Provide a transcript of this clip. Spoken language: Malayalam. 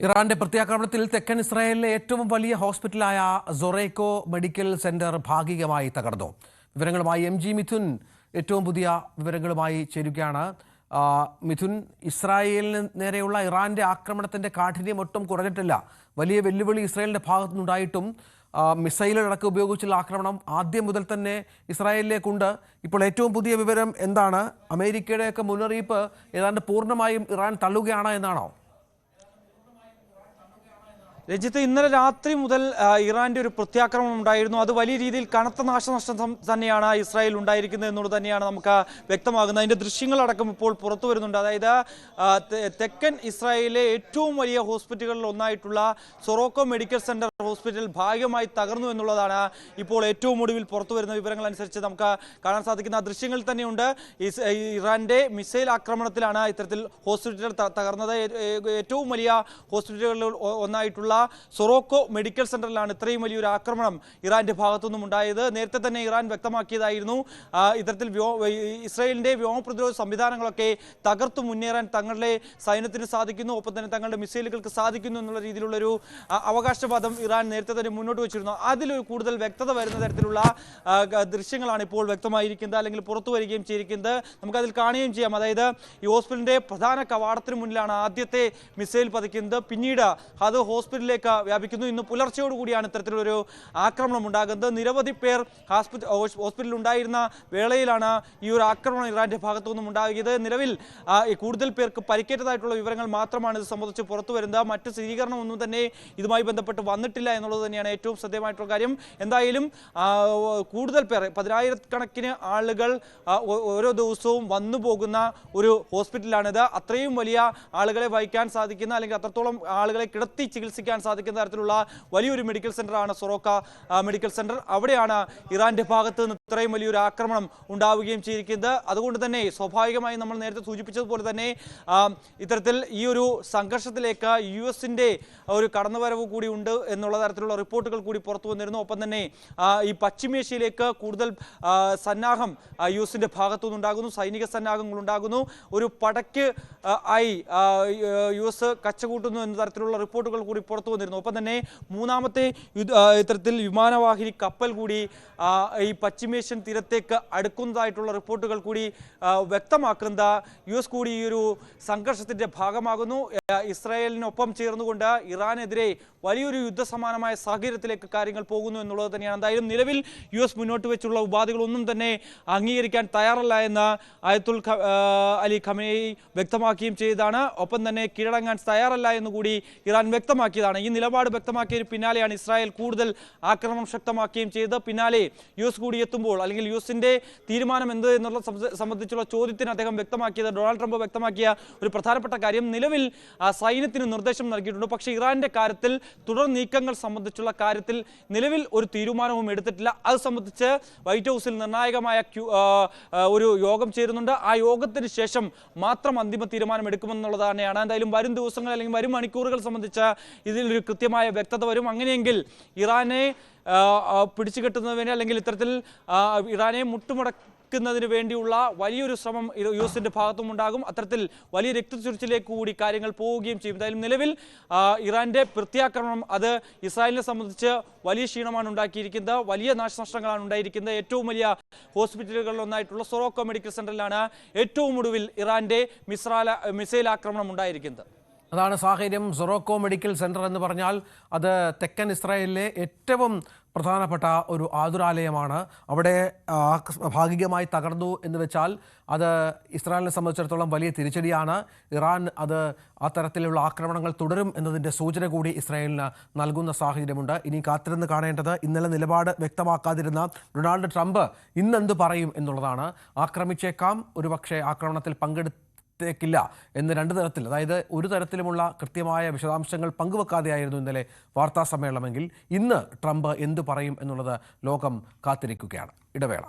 ഇറാന്റെ പ്രത്യാക്രമണത്തിൽ തെക്കൻ ഇസ്രായേലിലെ ഏറ്റവും വലിയ ഹോസ്പിറ്റലായ സൊറേക്കോ മെഡിക്കൽ സെന്റർ ഭാഗികമായി തകർന്നു. വിവരങ്ങളുമായി എം ജി മിഥുൻ. ഏറ്റവും പുതിയ വിവരങ്ങളുമായി ചേരുകയാണ്. മിഥുൻ ഇസ്രായേലിന് നേരെയുള്ള ഇറാന്റെ ആക്രമണത്തിന്റെ കാഠിന്യം ഒട്ടും കുറഞ്ഞിട്ടില്ല. വലിയ വെല്ലുവിളി ഇസ്രായേലിന്റെ ഭാഗത്തുനിന്നുണ്ടായിട്ടും. മിസൈലുകളടക്കം ഉപയോഗിച്ചുള്ള ആക്രമണം ആദ്യം മുതൽ തന്നെ ഇസ്രായേലിലേക്കുണ്ട്. ഇപ്പോൾ ഏറ്റവും പുതിയ വിവരം എന്താണ്? അമേരിക്കയുടെയൊക്കെ മുന്നറിയിപ്പ് ഏതാണ്ട് പൂർണമായും ഇറാൻ തള്ളുകയാണ് എന്നാണോ? രഞ്ജിത്ത് ഇന്നലെ രാത്രി മുതൽ ഇറാന്റെ ഒരു പ്രത്യാക്രമണം ഉണ്ടായിരുന്നു. അത് വലിയ രീതിയിൽ കനത്ത നാശനഷ്ടം തന്നെയാണ് ഇസ്രായേൽ ഉണ്ടായിരിക്കുന്നത് എന്നുള്ളത് തന്നെയാണ് നമുക്ക് വ്യക്തമാകുന്നത്. അതിന്റെ ദൃശ്യങ്ങളടക്കം ഇപ്പോൾ പുറത്തു വരുന്നുണ്ട്. അതായത് തെക്കൻ ഇസ്രായേലിലെ ഏറ്റവും വലിയ ഹോസ്പിറ്റലുകളിൽ ഒന്നായിട്ടുള്ള സൊറോക്കോ മെഡിക്കൽ സെന്റർ ഹോസ്പിറ്റൽ ഭാഗ്യമായി തകർന്നു എന്നുള്ളതാണ് ഇപ്പോൾ ഏറ്റവും ഒടുവിൽ പുറത്തു വരുന്ന വിവരങ്ങൾ അനുസരിച്ച് നമുക്ക് കാണാൻ സാധിക്കുന്ന ആ ദൃശ്യങ്ങളിൽ തന്നെയുണ്ട്. ഇറാന്റെ മിസൈൽ ആക്രമണത്തിലാണ് ഇത്തരത്തിൽ ഹോസ്പിറ്റൽ തകർന്നത്. ഏറ്റവും വലിയ ഹോസ്പിറ്റലുകളിൽ ഒന്നായിട്ടുള്ള സൊറോക്കോ മെഡിക്കൽ സെന്ററിലാണ് ഇത്രയും വലിയൊരു ആക്രമണം ഇറാന്റെ ഭാഗത്തുനിന്നും ഉണ്ടായത്. നേരത്തെ തന്നെ ഇറാൻ വ്യക്തമാക്കിയതായിരുന്നു. ഇത്തരത്തിൽ ഇസ്രയേലിന്റെ ഈ ഇസ്രായേലിന്റെ വ്യോമ പ്രതിരോധ സംവിധാനങ്ങളൊക്കെ തകർത്തു മുന്നേറാൻ തങ്ങളുടെ സൈന്യത്തിന് സാധിക്കുന്നു. ഒപ്പം തന്നെ തങ്ങളുടെ മിസൈലുകൾക്ക് സാധിക്കുന്നു എന്നുള്ള രീതിയിലുള്ളൊരു അവകാശവാദം ഇറാൻ നേരത്തെ തന്നെ മുന്നോട്ട് വെച്ചിരുന്നു. അതിലൊരു കൂടുതൽ വ്യക്തത വരുന്ന തരത്തിലുള്ള ദൃശ്യങ്ങളാണ് ഇപ്പോൾ വ്യക്തമായിരിക്കുന്നത് അല്ലെങ്കിൽ പുറത്തു വരികയും ചെയ്തിരിക്കുന്നത്. നമുക്കതിൽ കാണുകയും ചെയ്യാം. അതായത് ഈ ഹോസ്പിറ്റലിന്റെ പ്രധാന കവാടത്തിന് മുന്നിലാണ് ആദ്യത്തെ മിസൈൽ പതിക്കുന്നത്. പിന്നീട് അത് ഹോസ്പിറ്റലിലേക്ക് വ്യാപിക്കുന്നു. ഇന്ന് പുലർച്ചയോടുകൂടിയാണ് ഇത്തരത്തിലൊരു ആക്രമണം ഉണ്ടാകുന്നത്. നിരവധി പേർ ഹോസ്പിറ്റലിൽ ഉണ്ടായിരുന്ന വേളയിലാണ് ഈ ഒരു ആക്രമണം ഇറാന്റെ ഭാഗത്തു നിന്നും ഉണ്ടാകിയത്. നിലവിൽ കൂടുതൽ പേർക്ക് പരിക്കേറ്റതായിട്ടുള്ള വിവരങ്ങൾ മാത്രമാണ് ഇത് സംബന്ധിച്ച് പുറത്തു വരുന്നത്. മറ്റ് സ്ഥിരീകരണം ഒന്നും തന്നെ ഇതുമായി ബന്ധപ്പെട്ട് വന്നിട്ടില്ല എന്നുള്ളത് തന്നെയാണ് ഏറ്റവും ശ്രദ്ധേയമായിട്ടുള്ള കാര്യം. എന്തായാലും കൂടുതൽ പേർ പതിനായിരക്കണക്കിന് ആളുകൾ ഓരോ ദിവസവും വന്നു പോകുന്ന ഒരു ഹോസ്പിറ്റലാണിത്. അത്രയും വലിയ ആളുകളെ വഹിക്കാൻ സാധിക്കുന്ന അല്ലെങ്കിൽ അത്രത്തോളം ആളുകളെ കിടത്തി ചികിത്സിക്കാൻ സാധിക്കുന്ന തരത്തിലുള്ള വലിയൊരു മെഡിക്കൽ സെന്ററാണ് സൊറോക്ക മെഡിക്കൽ സെന്റർ അവിടെയാണ് ഇറാന്റെ ഭാഗത്ത് നിന്ന് ഇത്രയും വലിയൊരു ആക്രമണം ഉണ്ടാവുകയും ചെയ്തിരിക്കുന്നത്. അതുകൊണ്ട് തന്നെ സ്വാഭാവികമായി നമ്മൾ നേരത്തെ സൂചിപ്പിച്ചതുപോലെ തന്നെ ഇത്തരത്തിൽ ഈ ഒരു സംഘർഷത്തിലേക്ക് യു എസിന്റെ ഒരു കടന്നുവരവ് കൂടി ഉണ്ട് എന്നുള്ള തരത്തിലുള്ള റിപ്പോർട്ടുകൾ കൂടി പുറത്തു വന്നിരുന്നു. ഒപ്പം തന്നെ ഈ പശ്ചിമേഷ്യയിലേക്ക് കൂടുതൽ സന്നാഹം യു എസിന്റെ ഭാഗത്തു നിന്നുണ്ടാകുന്നു. സൈനിക സന്നാഹങ്ങൾ ഉണ്ടാകുന്നു. ഒരു പടയ്ക്ക് ആയി യു എസ് കച്ചകൂട്ടുന്നു എന്ന തരത്തിലുള്ള റിപ്പോർട്ടുകൾ കൂടി പുറത്തു വന്നിരുന്നു. ഒപ്പം തന്നെ മൂന്നാമത്തെ ഇത്തരത്തിൽ വിമാനവാഹിനി കപ്പൽ കൂടി ഈ ഈ പശ്ചിമേഷ്യൻ തീരത്തേക്ക് അടുക്കുന്നതായിട്ടുള്ള റിപ്പോർട്ടുകൾ കൂടി വ്യക്തമാക്കുന്ന യു എസ് കൂടി ഈ ഒരു സംഘർഷത്തിന്റെ ഭാഗമാകുന്നു. ഇസ്രായേലിനൊപ്പം ചേർന്നുകൊണ്ട് ഇറാനെതിരെ വലിയൊരു യുദ്ധസമാനമായ സാഹചര്യത്തിലേക്ക് കാര്യങ്ങൾ പോകുന്നു എന്നുള്ളത് തന്നെയാണ്. എന്തായാലും നിലവിൽ യു എസ് മുന്നോട്ട് വെച്ചുള്ള ഉപാധികളൊന്നും തന്നെ അംഗീകരിക്കാൻ തയ്യാറല്ല എന്ന് അയത്തുൽ അലി ഖമേയി വ്യക്തമാക്കുകയും ചെയ്തതാണ്. ഒപ്പം തന്നെ കീഴടങ്ങാൻ തയ്യാറല്ല എന്നുകൂടി ഇറാൻ വ്യക്തമാക്കിയതാണ്. ഈ നിലപാട് വ്യക്തമാക്കിയതിന് പിന്നാലെയാണ് ഇസ്രായേൽ കൂടുതൽ ആക്രമണം ശക്തമാക്കുകയും ചെയ്തത്. പിന്നാലെ യു എസ് കൂടി എത്തുമ്പോൾ അല്ലെങ്കിൽ യു എസിന്റെ തീരുമാനം എന്ത് എന്നുള്ള സംബന്ധിച്ചുള്ള ചോദ്യത്തിന് അദ്ദേഹം വ്യക്തമാക്കിയത് ഡൊണാൾഡ് ട്രംപ് വ്യക്തമാക്കിയ ഒരു പ്രധാനപ്പെട്ട കാര്യം നിലവിൽ സൈന്യത്തിന് നിർദ്ദേശം നൽകിയിട്ടുണ്ട്. പക്ഷേ ഇറാന്റെ കാര്യത്തിൽ തുടർ നീക്കങ്ങൾ സംബന്ധിച്ചുള്ള കാര്യത്തിൽ നിലവിൽ ഒരു തീരുമാനവും എടുത്തിട്ടില്ല. അത് സംബന്ധിച്ച് വൈറ്റ് ഹൗസിൽ നിർണായകമായ ഒരു യോഗം ചേരുന്നുണ്ട്. ആ യോഗത്തിന് ശേഷം മാത്രം അന്തിമ തീരുമാനം എടുക്കുമെന്നുള്ളത് തന്നെയാണ് എന്തായാലും വരും ദിവസങ്ങൾ അല്ലെങ്കിൽ വരും മണിക്കൂറുകൾ സംബന്ധിച്ച് ഇതിലൊരു കൃത്യമായ വ്യക്തത വരും. അങ്ങനെയെങ്കിൽ ഇറാനെ ആ, കെട്ടുന്നതിന് അല്ലെങ്കിൽ ഇത്തരത്തിൽ ഇറാനെ ഇറാനെ മുട്ടുമുടക്കുന്നതിന് വേണ്ടിയുള്ള വലിയൊരു ശ്രമം യു എസിന്റെ ഭാഗത്തും ഉണ്ടാകും. അത്തരത്തിൽ വലിയ രക്തചുരിച്ചിലേക്ക് കൂടി കാര്യങ്ങൾ പോവുകയും ചെയ്യും. എന്തായാലും നിലവിൽ ഇറാന്റെ പ്രത്യാക്രമണം അത് ഇസ്രായേലിനെ സംബന്ധിച്ച് വലിയ ക്ഷീണമാണ് ഉണ്ടാക്കിയിരിക്കുന്നത്. വലിയ നാശനഷ്ടങ്ങളാണ് ഉണ്ടായിരിക്കുന്നത്. ഏറ്റവും വലിയ ഹോസ്പിറ്റലുകളിൽ ഒന്നായിട്ടുള്ള സൊറോക്കോ മെഡിക്കൽ സെന്ററിലാണ് ഏറ്റവും ഒടുവിൽ ഇറാന്റെ മിസൈൽ ആക്രമണം ഉണ്ടായിരിക്കുന്നത്. അതാണ് സാഹചര്യം. സൊറോക്കോ മെഡിക്കൽ സെന്റർ എന്ന് പറഞ്ഞാൽ അത് തെക്കൻ ഇസ്രായേലിലെ ഏറ്റവും പ്രധാനപ്പെട്ട ഒരു ആതുരാലയമാണ്. അവിടെ ഭാഗികമായി തകർന്നു എന്ന് വെച്ചാൽ അത് ഇസ്രായേലിനെ സംബന്ധിച്ചിടത്തോളം വലിയ തിരിച്ചടിയാണ്. ഇറാൻ അത് അത്തരത്തിലുള്ള തരത്തിലുള്ള ആക്രമണങ്ങൾ തുടരും എന്നതിന്റെ സൂചന കൂടി ഇസ്രായേലിന് നൽകുന്ന സാഹചര്യമുണ്ട്. ഇനി കാത്തിരുന്ന് കാണേണ്ടത് ഇന്നലെ നിലപാട് വ്യക്തമാക്കാതിരുന്ന ഡൊണാൾഡ് ട്രംപ് ഇന്നെന്ത് പറയും എന്നുള്ളതാണ്. ആക്രമിച്ചേക്കാം. ഒരുപക്ഷെ ആക്രമണത്തിൽ പങ്കെടുത്ത് ത്തേക്കില്ല എന്ന് രണ്ട് തരത്തിൽ അതായത് ഒരു തരത്തിലുമുള്ള കൃത്യമായ വിശദാംശങ്ങൾ പങ്കുവെക്കാതെയായിരുന്നു ഇന്നലെ വാർത്താ സമ്മേളനമെങ്കിൽ ഇന്ന് ട്രംപ് എന്തു പറയും എന്നുള്ളത് ലോകം കാത്തിരിക്കുകയാണ്. ഇടവേള.